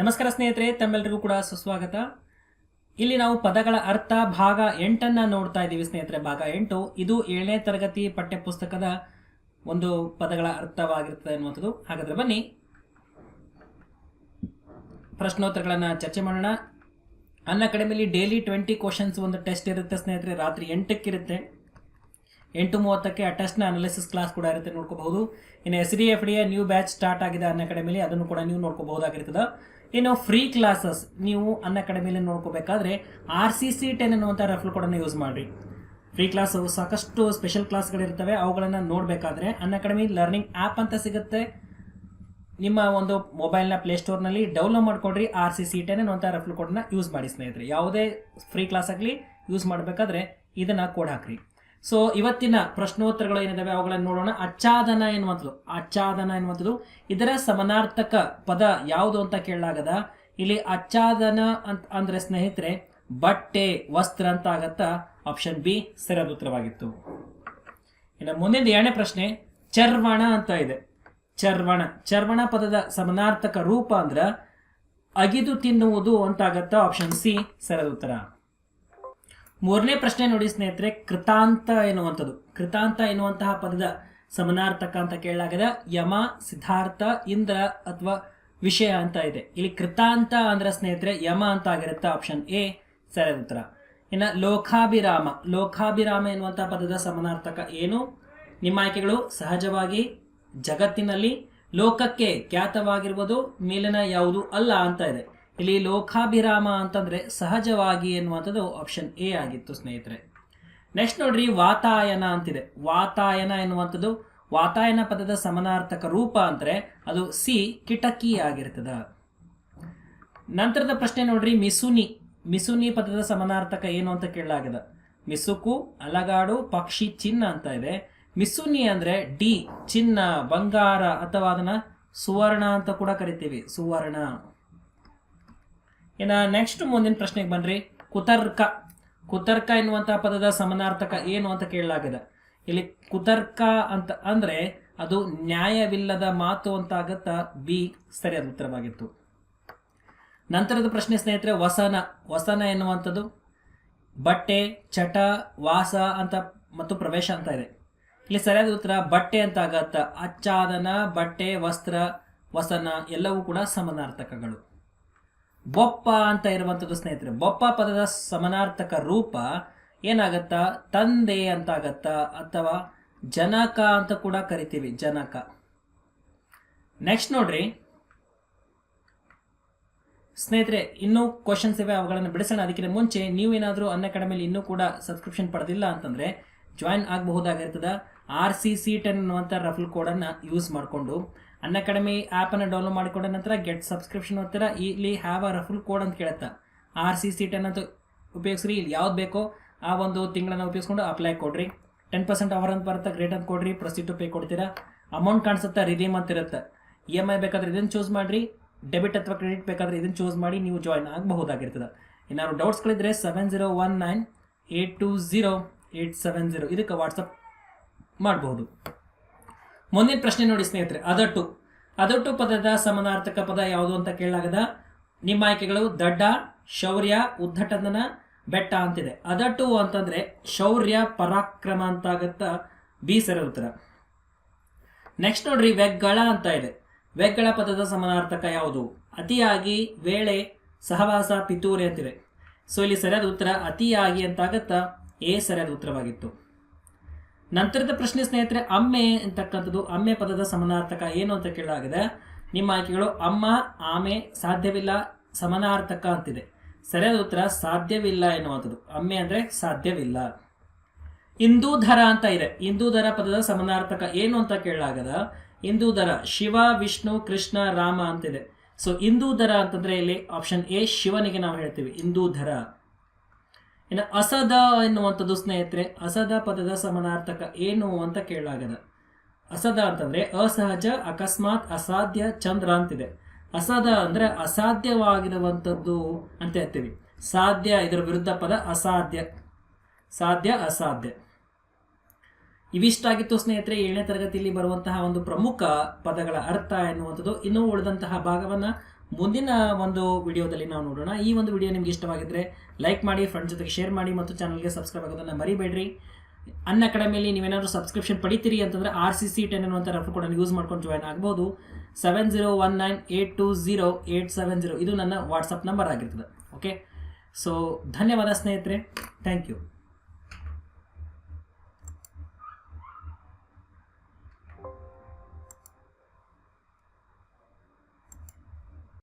ನಮಸ್ಕಾರ ಸ್ನೇಹಿತರೆ ತಮ್ಮೆಲ್ಲರಿಗೂ ಕೂಡ ಸುಸ್ವಾಗತ. ಇಲ್ಲಿ ನಾವು ಪದಗಳ ಅರ್ಥ ಭಾಗ ಎಂಟನ್ನ ನೋಡ್ತಾ ಇದ್ದೀವಿ ಸ್ನೇಹಿತರೆ, ಭಾಗ ಎಂಟು. ಇದು ಏಳನೇ ತರಗತಿ ಪಠ್ಯಪುಸ್ತಕದ ಒಂದು ಪದಗಳ ಅರ್ಥವಾಗಿರ್ತದೆ ಅನ್ನುವಂಥದ್ದು. ಹಾಗಾದ್ರೆ ಬನ್ನಿ. ಪ್ರಶ್ನೋತ್ತರಗಳನ್ನು ಚರ್ಚೆ ಮಾಡೋಣ. ಅನ್ನ ಅಕಾಡೆಮಿಲಿ ಡೈಲಿ ಟ್ವೆಂಟಿ ಕ್ವಶನ್ಸ್ ಒಂದು ಟೆಸ್ಟ್ ಇರುತ್ತೆ ಸ್ನೇಹಿತರೆ, ರಾತ್ರಿ ಎಂಟಕ್ಕಿರುತ್ತೆ. ಎಂಟು ಮೂವತ್ತಕ್ಕೆ ಆ ಟೆಸ್ಟ್ನ ಅನಾಲಿಸಿಸ್ ಕ್ಲಾಸ್ ಕೂಡ ಇರುತ್ತೆ, ನೋಡ್ಕೋಬಹುದು. ಇನ್ನು S D F D new batch start ಆಗಿದೆ ಅನ್ನ ಅಕಾಡೆಮಿಲಿ ಅದನ್ನು ಕೂಡ ನೀವು ನೋಡ್ಕೋಬಹುದಾಗಿರ್ತದೆ. ಇನ್ನು ಫ್ರೀ ಕ್ಲಾಸಸ್ ನೀವು ಅನ್ನ ಅಕಾಡೆಮಿಯಲ್ಲಿ ನೋಡ್ಕೋಬೇಕಾದ್ರೆ ಆರ್ ಸಿ ಸಿ ಟೆನ್ ಅನ್ನುವಂಥ ರೆಫಲ್ ಕೋಡನ್ನು ಯೂಸ್ ಮಾಡಿರಿ. ಫ್ರೀ ಕ್ಲಾಸ್ ಸಾಕಷ್ಟು ಸ್ಪೆಷಲ್ ಕ್ಲಾಸ್ಗಳಿರ್ತವೆ ಅವುಗಳನ್ನು ನೋಡಬೇಕಾದ್ರೆ ಅನ್ ಅಕಾಡೆಮಿ ಲರ್ನಿಂಗ್ ಆ್ಯಪ್ ಅಂತ ಸಿಗುತ್ತೆ. ನಿಮ್ಮ ಒಂದು ಮೊಬೈಲ್ನ ಪ್ಲೇಸ್ಟೋರ್ನಲ್ಲಿ ಡೌನ್ಲೋಡ್ ಮಾಡ್ಕೊಡ್ರಿ ಆರ್ ಸಿ ಸಿ ಟೆನ್ ಅನ್ನುವಂಥ ರಫ್ಲ್ ಕೋಡನ್ನು ಯೂಸ್ ಮಾಡಿ ಸ್ನೇಹಿತರೆ. ಯಾವುದೇ ಫ್ರೀ ಕ್ಲಾಸ್ ಆಗಲಿ ಯೂಸ್ ಮಾಡಬೇಕಾದ್ರೆ ಇದನ್ನು ಕೋಡ್ ಹಾಕ್ರಿ. ಸೊ ಇವತ್ತಿನ ಪ್ರಶ್ನೋತ್ತರಗಳು ಏನಿದಾವೆ ಅವುಗಳನ್ನು ನೋಡೋಣ. ಅಚ್ಚಾದನ ಎನ್ನುವಂಥದ್ದು. ಅಚ್ಚಾದನ ಎನ್ನುವಂಥದ್ದು. ಇದರ ಸಮನಾರ್ಥಕ ಪದ ಯಾವುದು ಅಂತ ಕೇಳಲಾಗದ? ಇಲ್ಲಿ ಅಚ್ಚಾದನ ಅಂತ ಅಂದ್ರೆ ಸ್ನೇಹಿತರೆ, ಬಟ್ಟೆ, ವಸ್ತ್ರ ಅಂತ ಆಗತ್ತಾ? ಆಪ್ಷನ್ ಬಿ ಸರಿಯಾದ ಉತ್ತರವಾಗಿತ್ತು ಇನ್ನು ಮುಂದಿನ ಎರಡನೇ ಪ್ರಶ್ನೆ, ಚರ್ವಣ ಅಂತ ಇದೆ. ಚರ್ವಣ. ಚರ್ವಣ ಪದದ ಸಮನಾರ್ಥಕ ರೂಪ ಅಂದ್ರ ಅಗಿದು ತಿನ್ನುವುದು ಅಂತಾಗತ್ತ ಆಪ್ಷನ್ ಸಿ ಸರಿಯಾದ ಉತ್ತರ ಮೂರನೇ ಪ್ರಶ್ನೆ ನೋಡಿ ಸ್ನೇಹಿತರೆ, ಕೃತಾಂತ ಎನ್ನುವಂಥದ್ದು. ಕೃತಾಂತ ಎನ್ನುವಂತಹ ಪದದ ಸಮನಾರ್ಥಕ ಅಂತ ಕೇಳಲಾಗದ ಯಮ, ಸಿದ್ಧಾರ್ಥ, ಇಂದ್ರ ಅಥವಾ ವಿಷಯ ಅಂತ ಇದೆ. ಇಲ್ಲಿ ಕೃತಾಂತ ಅಂದ್ರೆ ಸ್ನೇಹಿತರೆ, ಯಮ ಅಂತ ಆಗಿರುತ್ತೆ ಆಪ್ಷನ್ ಎ, ಸರಿಯಾದ ಉತ್ತರ. ಇನ್ನು ಲೋಕಾಭಿರಾಮ. ಲೋಕಾಭಿರಾಮ ಎನ್ನುವಂತಹ ಪದದ ಸಮನಾರ್ಥಕ ಏನು? ನಿಮ್ಮ ಆಯ್ಕೆಗಳು ಸಹಜವಾಗಿ ಜಗತ್ತಿನಲ್ಲಿ ಲೋಕಕ್ಕೆ ಖ್ಯಾತವಾಗಿರುವುದು ಮೇಲಿನ ಯಾವುದು ಅಲ್ಲ ಅಂತ ಇದೆ. ಇಲ್ಲಿ ಲೋಕಾಭಿರಾಮ ಅಂತಂದ್ರೆ ಸಹಜವಾಗಿ ಎನ್ನುವಂಥದ್ದು ಆಪ್ಷನ್ ಎ ಆಗಿತ್ತು ಸ್ನೇಹಿತರೆ. ನೆಕ್ಸ್ಟ್ ನೋಡ್ರಿ, ವಾತಾಯನ ಅಂತಿದೆ. ವಾತಾಯನ ಎನ್ನುವಂಥದ್ದು ವಾತಾಯನ ಪದದ ಸಮನಾರ್ಥಕ ರೂಪ ಅಂದ್ರೆ ಅದು ಸಿ ಕಿಟಕಿ ಆಗಿರ್ತದ. ನಂತರದ ಪ್ರಶ್ನೆ ನೋಡ್ರಿ, ಮಿಸುನಿ. ಮಿಸುನಿ ಪದದ ಸಮನಾರ್ಥಕ ಏನು ಅಂತ ಕೇಳಲಾಗಿದೆ ಮಿಸುಕು, ಅಲಗಾಡು, ಪಕ್ಷಿ, ಚಿನ್ನ ಅಂತ ಇದೆ. ಮಿಸುನಿ ಅಂದ್ರೆ ಡಿ, ಚಿನ್ನ, ಬಂಗಾರ ಅಥವಾ ಅದನ್ನ ಸುವರ್ಣ ಅಂತ ಕೂಡ ಕರಿತೀವಿ. ಸುವರ್ಣ. ಇನ್ನು ನೆಕ್ಸ್ಟ್ ಮುಂದಿನ ಪ್ರಶ್ನೆಗೆ ಬನ್ರಿ. ಕುತರ್ಕ. ಕುತರ್ಕ ಎನ್ನುವಂತಹ ಪದದ ಸಮನಾರ್ಥಕ ಏನು ಅಂತ ಕೇಳಲಾಗಿದೆ. ಇಲ್ಲಿ ಕುತರ್ಕ ಅಂತ ಅಂದ್ರೆ ಅದು ನ್ಯಾಯವಿಲ್ಲದ ಮಾತು ಅಂತ ಆಗತ್ತಾ ಬಿ ಸರಿಯಾದ ಉತ್ತರವಾಗಿತ್ತು. ನಂತರದ ಪ್ರಶ್ನೆ ಸ್ನೇಹಿತರೆ, ವಸನ. ವಸನ ಎನ್ನುವಂಥದ್ದು ಬಟ್ಟೆ, ಚಟ, ವಾಸ ಅಂತ ಮತ್ತು ಪ್ರವೇಶ ಅಂತ ಇದೆ. ಇಲ್ಲಿ ಸರಿಯಾದ ಉತ್ತರ ಬಟ್ಟೆ ಅಂತ ಆಗತ್ತ ಅಚ್ಚಾದನ, ಬಟ್ಟೆ, ವಸ್ತ್ರ, ವಸನ ಎಲ್ಲವೂ ಕೂಡ ಸಮಾನಾರ್ಥಕಗಳು. ಬೊಪ್ಪ ಅಂತ ಇರುವಂಥದ್ದು ಸ್ನೇಹಿತರೆ, ಬೊಪ್ಪ ಪದದ ಸಮನಾರ್ಥಕ ರೂಪ ಏನಾಗತ್ತ? ತಂದೆ ಅಂತ ಆಗತ್ತ ಅಥವಾ ಜನಕ ಅಂತ ಕೂಡ ಕರಿತೀವಿ, ಜನಕ. ನೆಕ್ಸ್ಟ್ ನೋಡ್ರಿ. ಸ್ನೇಹಿತರೆ, ಇನ್ನೂ ಕ್ವಶನ್ಸ್ ಇವೆ, ಅವುಗಳನ್ನು ಬಿಡಿಸೋಣ. ಅದಕ್ಕಿಂತ ಮುಂಚೆ ನೀವೇನಾದರೂ ಅನ್ನ ಅಕಾಡೆಮಿಲಿ ಇನ್ನೂ ಕೂಡ ಸಬ್ಸ್ಕ್ರಿಪ್ಷನ್ ಪಡೆದಿಲ್ಲ ಅಂತಂದರೆ ಜಾಯಿನ್ ಆಗಬಹುದಾಗಿರ್ತದೆ. ಆರ್ ಸಿ ಸಿ ಟೆನ್ ಅನ್ನುವಂಥ ರಫಲ್ ಕೋಡನ್ನು ಯೂಸ್ ಮಾಡಿಕೊಂಡು ಅನ್ ಅಕಾಡೆಮಿ ಆ್ಯಪನ್ನು ಡೌನ್ಲೋಡ್ ಮಾಡಿಕೊಂಡ ನಂತರ ಗೆಟ್ ಸಬ್ಸ್ಕ್ರಿಪ್ಷನ್ ಹತ್ತಿರ ಇಲ್ಲಿ ಹ್ಯಾವ್ ಅ ರಫುಲ್ ಕೋಡ್ ಅಂತ ಕೇಳುತ್ತಾ. ಆರ್ ಸಿ ಸಿ ಟೆನ್ ಅಂತ ಉಪಯೋಗಿಸ್ರಿ. ಇಲ್ಲಿ ಯಾವ್ದು ಬೇಕೋ ಆ ಒಂದು ತಿಂಗಳನ್ನು ಉಪಯೋಗಿಸ್ಕೊಂಡು ಅಪ್ಲೈ ಕೊಡ್ರಿ. ಟೆನ್ ಪರ್ಸೆಂಟ್ ಅವರ್ ಅಂತ ಬರುತ್ತೆ ಗ್ರೇಟ್ ಅಂತ ಕೊಡ್ರಿ. ಪ್ರೊಸೀಡ್ ಟು ಪೇ ಕೊಡ್ತೀರಾ? ಅಮೌಂಟ್ ಕಾಣಿಸುತ್ತೆ? ರಿಡೀಮ್ ಅಂತ ಇರುತ್ತೆ. ಇ ಎಂ ಐ ಬೇಕಾದ್ರೆ ಇದನ್ನು ಚೂಸ್ ಮಾಡಿರಿ. ಡೆಬಿಟ್ ಅಥವಾ ಕ್ರೆಡಿಟ್ ಬೇಕಾದ್ರೆ ಇದನ್ನು ಚೂಸ್ ಮಾಡಿ ನೀವು ಜಾಯಿನ್ ಆಗಬಹುದಾಗಿರ್ತದೆ. ಏನಾದ್ರು ಡೌಟ್ಸ್ಗಳಿದ್ರೆ seven zero one nine eight two zero eight seven zero ಇದಕ್ಕೆ ವಾಟ್ಸಪ್ ಮಾಡಬಹುದು. ಮುಂದಿನ ಪ್ರಶ್ನೆ ನೋಡಿ ಸ್ನೇಹಿತರೆ, ಅದಟ್ಟು. ಅದಟ್ಟು ಪದದ ಸಮಾನಾರ್ಥಕ ಪದ ಯಾವುದು ಅಂತ ಕೇಳಲಾಗದ ನಿಮ್ಮ ಆಯ್ಕೆಗಳು ದಡ್ಡ, ಶೌರ್ಯ ಉದ್ದಟತನ ಬೆಟ್ಟ ಅಂತಿದೆ. ಅದಟ್ಟು ಅಂತಂದ್ರೆ ಶೌರ್ಯ, ಪರಾಕ್ರಮ ಅಂತ ಆಗತ್ತ ಬಿ ಸರಿ ಉತ್ತರ. ನೆಕ್ಸ್ಟ್ ನೋಡ್ರಿ, ವೆಗ್ಗಳ ಅಂತ ಇದೆ. ವೆಗ್ಗಳ ಪದದ ಸಮಾನಾರ್ಥಕ ಯಾವುದು? ಅತಿಯಾಗಿ, ವೇಳೆ, ಸಹವಾಸ, ಪಿತೂರಿ ಅಂತಿದೆ. ಸೊ ಇಲ್ಲಿ ಸರಿಯಾದ ಉತ್ತರ ಅತಿಯಾಗಿ ಅಂತ ಆಗತ್ತಾ ಎ ಸರಿಯಾದ ಉತ್ತರವಾಗಿತ್ತು. ನಂತರದ ಪ್ರಶ್ನೆ ಸ್ನೇಹಿತರೆ, ಅಮ್ಮೆ ಅಂತಕ್ಕಂಥದ್ದು, ಅಮ್ಮೆ ಪದದ ಸಮನಾರ್ಥಕ ಏನು ಅಂತ ಕೇಳಲಾಗಿದೆ. ನಿಮ್ಮ ಆಯ್ಕೆಗಳು ಅಮ್ಮ, ಆಮೆ, ಸಾಧ್ಯವಿಲ್ಲ, ಸಮನಾರ್ಥಕ ಅಂತಿದೆ. ಸರಿಯಾದ ಉತ್ತರ, ಸಾಧ್ಯವಿಲ್ಲ ಎನ್ನುವಂಥದ್ದು. ಅಮ್ಮೆ ಅಂದ್ರೆ ಸಾಧ್ಯವಿಲ್ಲ. ಇಂದೂಧರ ಅಂತ ಇದೆ. ಇಂದೂಧರ ಪದದ ಸಮನಾರ್ಥಕ ಏನು ಅಂತ ಕೇಳಲಾಗದ? ಇಂದೂಧರ ಶಿವ, ವಿಷ್ಣು, ಕೃಷ್ಣ, ರಾಮ ಅಂತಿದೆ. ಸೊ ಇಂದೂಧರ ಅಂತಂದ್ರೆ ಇಲ್ಲಿ ಆಪ್ಷನ್ ಎ ಶಿವನಿಗೆ ನಾವು ಹೇಳ್ತೀವಿ. ಇಂದೂಧರ ಇನ್ನು ಅಸದ ಎನ್ನುವಂಥದ್ದು ಸ್ನೇಹಿತರೆ, ಅಸದ ಪದದ ಸಮಾನಾರ್ಥಕ ಏನು ಅಂತ ಕೇಳಲಾಗದ. ಅಸದ ಅಂತಂದ್ರೆ ಅಸಹಜ, ಅಕಸ್ಮಾತ್, ಅಸಾಧ್ಯ, ಚಂದ್ರ ಅಂತಿದೆ. ಅಸದ ಅಂದ್ರೆ ಅಸಾಧ್ಯವಾಗಿರುವಂಥದ್ದು ಅಂತ ಹೇಳ್ತೀವಿ. ಸಾಧ್ಯ ಇದರ ವಿರುದ್ಧ ಪದ ಅಸಾಧ್ಯ. ಸಾಧ್ಯ, ಅಸಾಧ್ಯ. ಇವಿಷ್ಟಾಗಿತ್ತು ಸ್ನೇಹಿತರೆ, ಏಳನೇ ತರಗತಿಯಲ್ಲಿ ಬರುವಂತಹ ಒಂದು ಪ್ರಮುಖ ಪದಗಳ ಅರ್ಥ ಎನ್ನುವಂಥದ್ದು ಇನ್ನೂ ಉಳಿದಂತಹ ಭಾಗವನ್ನು ಮುಂದಿನ ಒಂದು ವಿಡಿಯೋದಲ್ಲಿ ನಾವು ನೋಡೋಣ. ಈ ಒಂದು ವಿಡಿಯೋ ನಿಮ್ಗೆ ಇಷ್ಟವಾಗಿದ್ದರೆ ಲೈಕ್ ಮಾಡಿ ಫ್ರೆಂಡ್ಸ್ ಜೊತೆಗೆ ಶೇರ್ ಮಾಡಿ ಮತ್ತು ಚಾನಲ್ಗೆ ಸಬ್ಸ್ಕ್ರೈಬ್ ಆಗೋದನ್ನು ಮರಿಬೇಡ್ರಿ. ಅನ್ನ ಅಕಾಡೆಮಿಯಲ್ಲಿ ನೀವೇನಾದರೂ ಸಬ್ಸ್ಕ್ರಿಪ್ಷನ್ ಪಡಿತೀರಿ ಅಂತಂದರೆ ಆರ್ ಸಿ ಸಿ ಟೆನ್ ಅನ್ನುವಂಥ ರೆಫರ್ ಕೂಡ ಯೂಸ್ ಮಾಡ್ಕೊಂಡು ಜಾಯ್ನ್ ಆಗ್ಬೋದು. Seven zero one nine eight two zero eight seven zero ಇದು ನನ್ನ ವಾಟ್ಸಪ್ ನಂಬರ್ ಆಗಿರ್ತದೆ. ಓಕೆ ಸೊ ಧನ್ಯವಾದ ಸ್ನೇಹಿತರೆ. Thank you